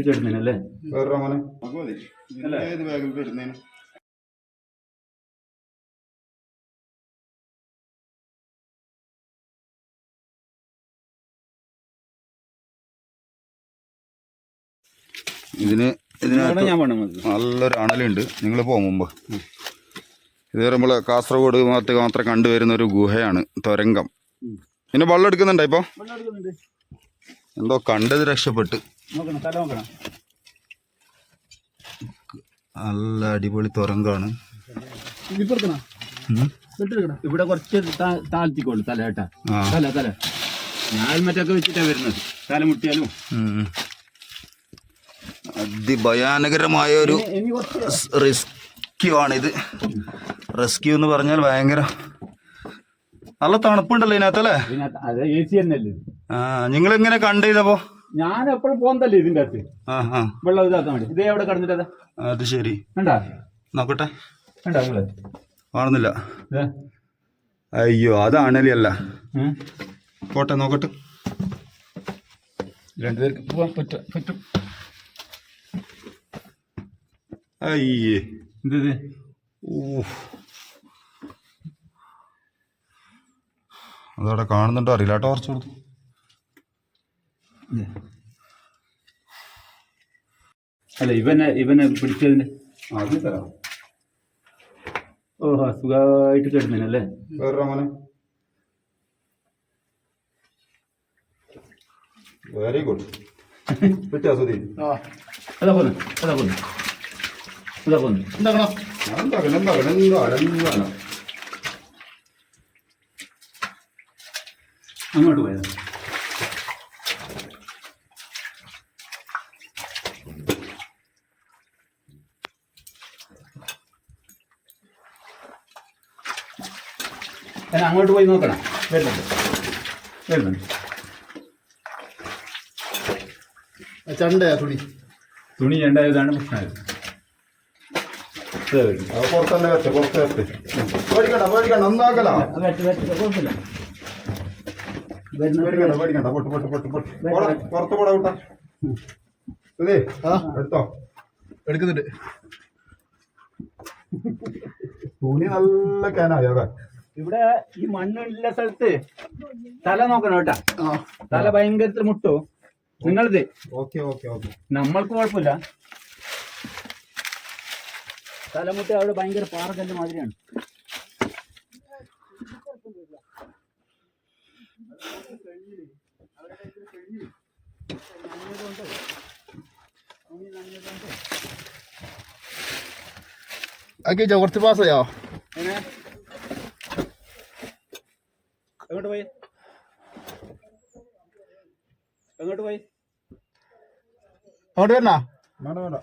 ഇതെടുക്കുന്നല്ലേ വേറെ മോനെ? ഏത് ബാഗിൽ ഇതിന് ഇതിനകത്ത് നല്ലൊരു അണലുണ്ട്. നിങ്ങൾ പോകും മുമ്പ്. ഇത് നമ്മൾ കാസർഗോഡ് ഭാഗത്ത് മാത്രം കണ്ടുവരുന്ന ഒരു ഗുഹയാണ് തൊരങ്കം. പിന്നെ വെള്ളം എടുക്കുന്നുണ്ടോ ഇപ്പോൾ എടുക്കുന്നുണ്ട് എന്തോ കണ്ടത് രക്ഷപ്പെട്ട്. നോക്കണം തല നോക്കണം. നല്ല അടിപൊളി തുരങ്കാണ്. ഇപ്പുറത്തണ ഇവിടെ കുറച്ച് താഴ്ത്തിക്കോളൂ തല കേട്ടാ. തല തല. ഞാൻ ഹെൽമെറ്റൊക്കെ വെച്ചിട്ടാ വരുന്നത്. തല മുട്ടിയാലും. അതിഭയാനകരമായ ഒരു റെസ്ക്യൂ ആണിത് റെസ്ക്യൂ എന്ന് പറഞ്ഞാൽ ഭയങ്കര നല്ല തണുപ്പുണ്ടല്ലോ ഇതിനകത്തല്ലേ ആ നിങ്ങൾ എങ്ങനെ കണ്ട് ചെയ്തപ്പോ ഞാൻ എപ്പോഴും പോകുന്നതല്ലേ ഇതിന്റെ അകത്ത്? വെള്ളം ഇതാക്കാൻ വേണ്ടി. ഇതേ അവിടെ കടന്നിട്ടാ അത് ശരി. കണ്ടാ? നോക്കട്ടെ. കണ്ടാ നിങ്ങൾ? കാണുന്നില്ല. അയ്യോ അത് അണലിയല്ല. പോട്ടെ നോക്കട്ടെ. രണ്ടുപേർക്ക് പോവാൻ പറ്റും പറ്റും. അയ്യേ. എന്തേ ഊഫ്. അതവിടെ കാണുന്നുണ്ടോ? അറിയില്ല ടോർച്ച് കൊടുത്തു അല്ല ഇവനെ ഇവനെ പിടിച്ചതിന് അത് തരാം ഓഹോ സുഖമായിട്ട് കിടന്നല്ലേ വേറെ മോനെ. വെരി ഗുഡ് കിട്ടിയോ സുധി? അതാ പോന്നു അതാ പോന്നു. അതാ പോന്നു. എന്താക്കണം? എന്താക്കണം എന്താക്കണം എന്താക്കണം എന്താക്കണം അങ്ങോട്ട് പോയത് ഞാൻ അങ്ങോട്ട് പോയി നോക്കണം. വരുന്നുണ്ട്. വരുന്നുണ്ട്. ചണ്ടയാ തുണി. തുണി ചണ്ടായതാണ് പ്രശ്നമായത്. പുറത്തന്നെ വെച്ച പുറത്ത് വെച്ച്. പേടിക്കണ്ട പേടിക്കണ്ട ഒന്നാക്കല. പേടിക്കണ്ട പൊട്ട് പൊട്ട് പൊട്ട് പൊട്ട്. പോടാ, പുറത്ത് പോടാ കൂട്ടാ. സുധി എടുത്തോ. എടുക്കുന്നുണ്ട്. തുണി നല്ല കാനായോ ഇവിടെ ഈ മണ്ണുള്ള സ്ഥലത്ത് തല നോക്കണം കേട്ടാ. തല ഭയങ്കരത്തിൽ മുട്ടു. നിങ്ങളിത്? Okay okay okay. നമ്മൾക്ക് കുഴപ്പമില്ല. തലമുട്ട് അവിടെ ഭയങ്കര പാറക്കല്ല് മാതിരിയാണ്. ആക്കി കുറച്ച് പാസ്സയോ? എങ്ങനെ? എങ്ങോട്ട് പോയി എങ്ങോട്ട് പോയി അങ്ങോട്ട് വരണ? വേണ്ട വേണ്ട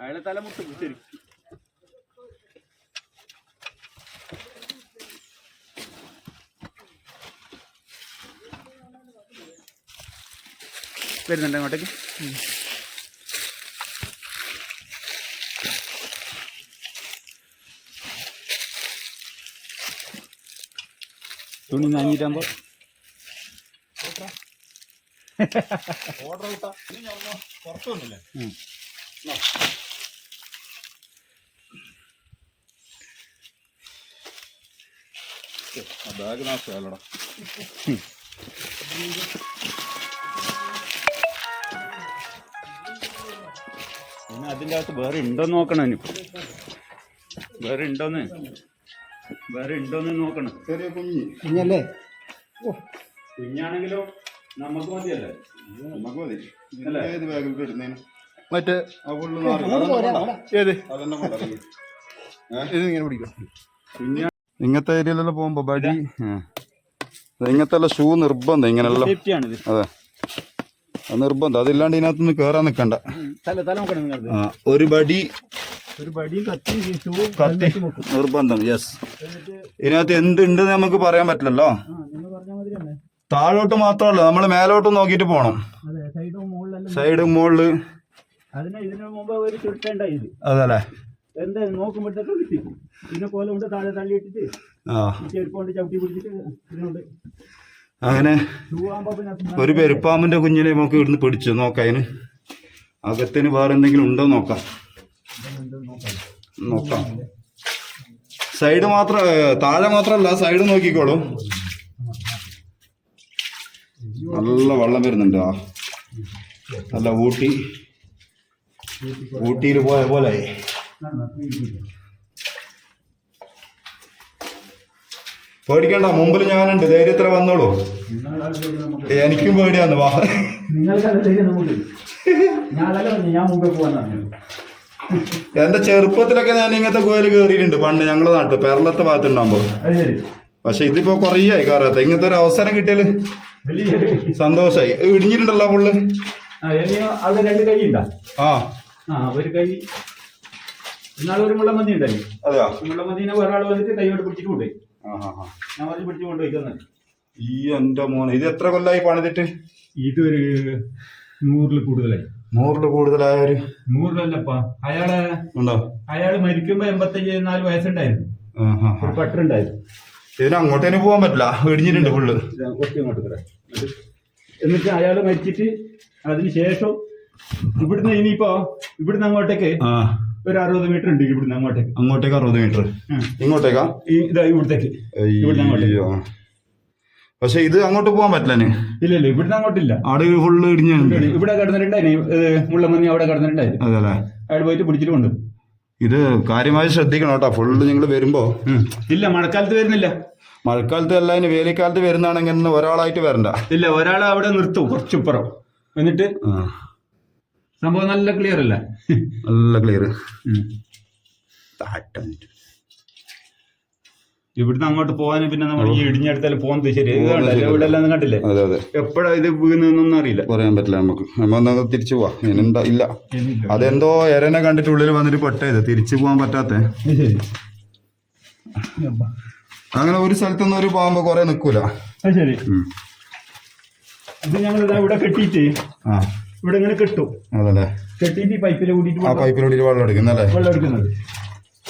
അയാളെ തലമുട്ട് ശരി. വരുന്നുണ്ട് അങ്ങോട്ടേക്ക്. തുണി നനഞ്ഞിട്ടാകുമ്പോ? ഓർഡർ കിട്ടാ പുറത്തൊന്നുമില്ലേ ബാഗ് നാശമല്ലടാ പിന്നെ അതിന്റെ അകത്ത് വേറെ ഉണ്ടോന്ന് നോക്കണം വേറെ ഉണ്ടോന്ന്? വേറെ ഉണ്ടോന്ന് നോക്കണം. ചെറിയ കുഞ്ഞി. കുഞ്ഞല്ലേ? കുഞ്ഞാണെങ്കിലോ നമുക്ക് മതിയല്ലേ? നമുക്ക് മതി? ഏത് ബാഗിൽ മറ്റേ ഏത്? ഇത് ഇങ്ങനെ പിടിക്കും. ഇങ്ങനത്തെ ഏരിയയിലെല്ലാം പോകുമ്പോ ബടി ഇങ്ങനത്തെ ഷൂ നിർബന്ധം ഇങ്ങനെയുള്ള അതെ. നിർബന്ധം. അതില്ലാണ്ട് ഇതിനകത്തുനിന്ന് കേറാൻ നിക്കണ്ട. തല തല നോക്കണം നിങ്ങൾ ഒരു ബടി കത്തി. നിർബന്ധം യെസ് ഇതിനകത്ത് എന്തുണ്ട് നമുക്ക് പറയാൻ പറ്റില്ലല്ലോ. താഴോട്ട് മാത്രമല്ല നമ്മൾ മേലോട്ട് നോക്കിയിട്ട് പോണം. സൈഡും മുകളിൽ. അതല്ലേ? എന്താ നോക്കുമ്പോഴത്തേക്ക് കിട്ടി. ഇതിനെ പോലെ കൊണ്ട് താഴെ ചവിട്ടി പിടിച്ചിട്ട് ഇതിനുണ്ട് അങ്ങനെ ഒരു പെരുപ്പാമ്പിന്റെ കുഞ്ഞിനെ നമുക്ക് ഇവിടുന്ന് പിടിച്ചു. നോക്കാം അതിന്. അകത്തിന് വേറെ എന്തെങ്കിലും ഉണ്ടോ നോക്കാം. നോക്കാം. സൈഡ് മാത്രം താഴെ മാത്രമല്ല സൈഡ് നോക്കിക്കോളൂ. നല്ല വെള്ളം വരുന്നുണ്ട് ആ. നല്ല ഊട്ടി. ഊട്ടിയിൽ പോയ പോലെ പേടിക്കണ്ട മുമ്പിൽ ഞാനുണ്ട്. ധൈര്യത്തിൽ വന്നോളൂ. എനിക്കും പേടിയാന്ന് വാ. ഞാൻ എന്റെ ചെറുപ്പത്തിലൊക്കെ ഞാൻ ഇങ്ങനത്തെ കോയിൽ കയറിയിട്ടുണ്ട് പണ്ട് ഞങ്ങളുടെ നാട്ടിൽ. പേരളത്തെ ഭാഗത്തുണ്ടാകുമ്പോ അത് ശരി. പക്ഷെ ഇതിപ്പോ കുറേ ആയി കയറാത്ത ഇങ്ങനത്തെ ഒരു അവസരം കിട്ടിയാൽ സന്തോഷായി. ഇടിഞ്ഞിട്ടുണ്ടല്ലോ പുള്ള്. ആ ഒരു കൈ. ഇന്നാളെ ഒരു മുള്ളമന്തി ഉണ്ടായി. അതെയോ? മുള്ളമതിനെ വേറെ ആൾ വന്നിട്ട് കൈയോട് പിടിച്ചിട്ട് കൊണ്ടുപോയി. ഞാൻ മതി പിടിച്ച് കൊണ്ടുപോയി തന്നെ. ഈ എന്റെ മോനെ. ഇത് എത്ര കൊല്ലായി പണിതിട്ട്? ഇതൊരു നൂറിൽ കൂടുതലായി. നൂറിൽ കൂടുതലായ ഒരു നൂറിലല്ലപ്പാ. അയാൾ ഉണ്ടോ? അയാൾ മരിക്കുമ്പോ എൺപത്തഞ്ച് നാല് വയസ്സുണ്ടായിരുന്നു. പട്ടുണ്ടായിരുന്നു. ഒരു പട്ടറുണ്ടായിരുന്നു ഇതിന് അങ്ങോട്ടേന് പോകാൻ പറ്റില്ല. ഇടിഞ്ഞിട്ടുണ്ട് ഫുള്ള്. എന്നിട്ട് അയാൾ മരിച്ചിട്ട് അതിന് ശേഷം ഇവിടുന്ന് ഇനിയിപ്പോ ഇവിടുന്ന് അങ്ങോട്ടേക്ക് ഒരു അറുപത് മീറ്റർ ഉണ്ട് ഇവിടുന്ന് അങ്ങോട്ടേക്ക്. അങ്ങോട്ടേക്ക് അറുപത് മീറ്റർ. ഇങ്ങോട്ടേക്കാ? ഈ ഇതാ ഇവിടത്തേക്ക്. ഇവിടുന്ന് അങ്ങോട്ടേക്ക്. പക്ഷെ ഇത് അങ്ങോട്ട് പോകാൻ പറ്റില്ല ഇല്ല ഇല്ല ഇവിടുന്ന് അങ്ങോട്ടില്ല. അവിടെ ഫുള്ള് ഇടിഞ്ഞുണ്ട് ഇവിടെ കിടന്നിട്ടുണ്ടായിരുന്നു മുള്ളമന്നി അവിടെ കിടന്നിട്ടുണ്ടായിരുന്നു അതെ അവിടെ പോയിട്ട് പിടിച്ചിട്ട് കൊണ്ട് ഇത് കാര്യമായി ശ്രദ്ധിക്കണം കേട്ടോ. ഫുള്ള് നിങ്ങൾ വരുമ്പോ. ഇല്ല മഴക്കാലത്ത് വരുന്നില്ല. മഴക്കാലത്ത് അല്ല ഇനി വേലിക്കാലത്ത് വരുന്നതാണെങ്കിൽ ഇന്ന് ഒരാളായിട്ട് വരണ്ട. ഇല്ല ഒരാൾ അവിടെ നിർത്തും കുറച്ചുപ്പുറം. എന്നിട്ട് സംഭവം നല്ല ക്ലിയർ അല്ല? നല്ല ക്ലിയർ ഇവിടുന്ന് അങ്ങോട്ട് പോകാൻ പിന്നെ നമ്മൾ ഈ ഇടിഞ്ഞെടുത്താലും പോകുന്നത് ശരി. ഇവിടെ എല്ലാം കണ്ടില്ലേ? അതെ അതെ. എപ്പോഴാ ഇത് വീഴുന്നൊന്നും അറിയില്ല. പറയാൻ പറ്റില്ല നമുക്ക്. നമ്മ തിരിച്ചു പോവാ. ഇനിന്താ ഇല്ല. അതെന്തോ എരനെ കണ്ടിട്ട് ഉള്ളിൽ വന്നിട്ട് പെട്ടത്. തിരിച്ചു പോകാൻ പറ്റാത്ത. അങ്ങനെ ഒരു സ്ഥലത്തുനിന്ന് ഒരു പാമ്പ് കൊറേ നിക്കൂല. ശരി. ഇത് ഞങ്ങൾ ഇവിടെ കെട്ടിയിട്ട് ആ. ഇവിടെ ഇങ്ങനെ കെട്ടും. അതല്ലേ? കെട്ടിയിട്ട് പൈപ്പിൽ കൂടിയിട്ട് ആ പൈപ്പിലൂടെ വെള്ളം എടുക്കുന്നല്ലേ? വെള്ളം എടുക്കുന്നത്.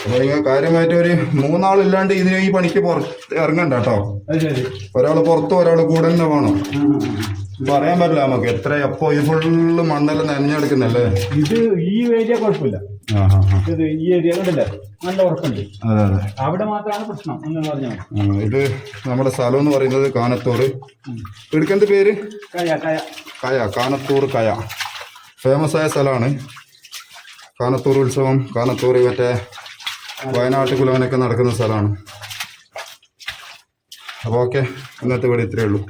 അപ്പൊ നിങ്ങൾ കാര്യമായിട്ട് ഒരു മൂന്നാളില്ലാണ്ട് ഇതിന് ഈ പണിക്ക് പുറത്ത് ഇറങ്ങണ്ട കേട്ടോ. ഒരാൾ പുറത്തും ഒരാൾ കൂടെ തന്നെ വേണം. പറയാൻ പറ്റില്ല നമുക്ക്. എത്ര എപ്പോ ഈ ഫുള്ള് മണ്ണെല്ലാം നനഞ്ഞെടുക്കുന്നല്ലേ ഇത് ഈ ഏരിയ കുഴപ്പമില്ല. ഇത് ഈ ഏരിയ കണ്ടില്ല? നല്ല ഉറപ്പുണ്ട്. അതെ അതെ. അവിടെ മാത്രമാണ് പ്രശ്നം എന്ന് പറഞ്ഞാൽ ഇത് നമ്മുടെ സ്ഥലം എന്ന് പറയുന്നത് കാനത്തൂർ എടുക്കേണ്ട പേര്? കയ കയ. കയ കാനത്തൂർ കയ. ഫേമസ് ആയ സ്ഥലമാണ്. കാനത്തൂർ ഉത്സവം കാനത്തൂർ മറ്റേ വയനാട്ട് കുലവനൊക്കെ നടക്കുന്ന സ്ഥലമാണ്. അപ്പോൾ ഓക്കെ ഇന്നത്തെ ഇവിടെ ഇത്രയേ ഉള്ളൂ.